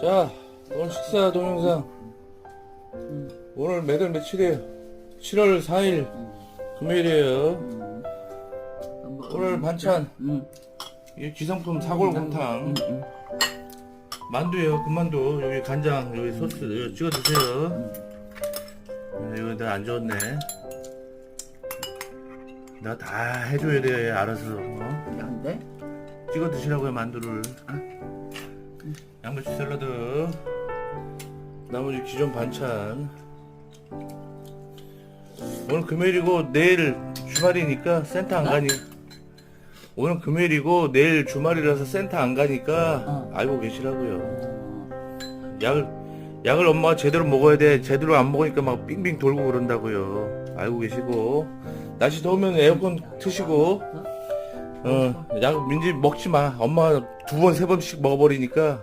자, 오늘 식사 동영상. 오늘 매달 며칠이에요? 7월 4일 금요일이에요. 오늘 반찬. 응. 이 기성품 사골곰탕. 만두예요, 금만두. 여기 간장, 여기 소스 이거 찍어 드세요. 네, 이거 내가 안 좋았네. 내가 다 해줘야 돼, 알아서. 어? 안 돼? 찍어 드시라고요 만두를 양배추 샐러드. 나머지 기존 반찬. 오늘 금요일이고 내일 주말이니까 센터 안 가니. 오늘 금요일이고 내일 주말이라서 센터 안 가니까 어. 알고 계시라고요. 약을 약을 엄마가 제대로 먹어야 돼. 제대로 안 먹으니까 막 빙빙 돌고 그런다고요. 알고 계시고. 날씨 더우면 에어컨 트시고. 어, 약 민지 먹지 마. 엄마 두 번, 세 번씩 먹어버리니까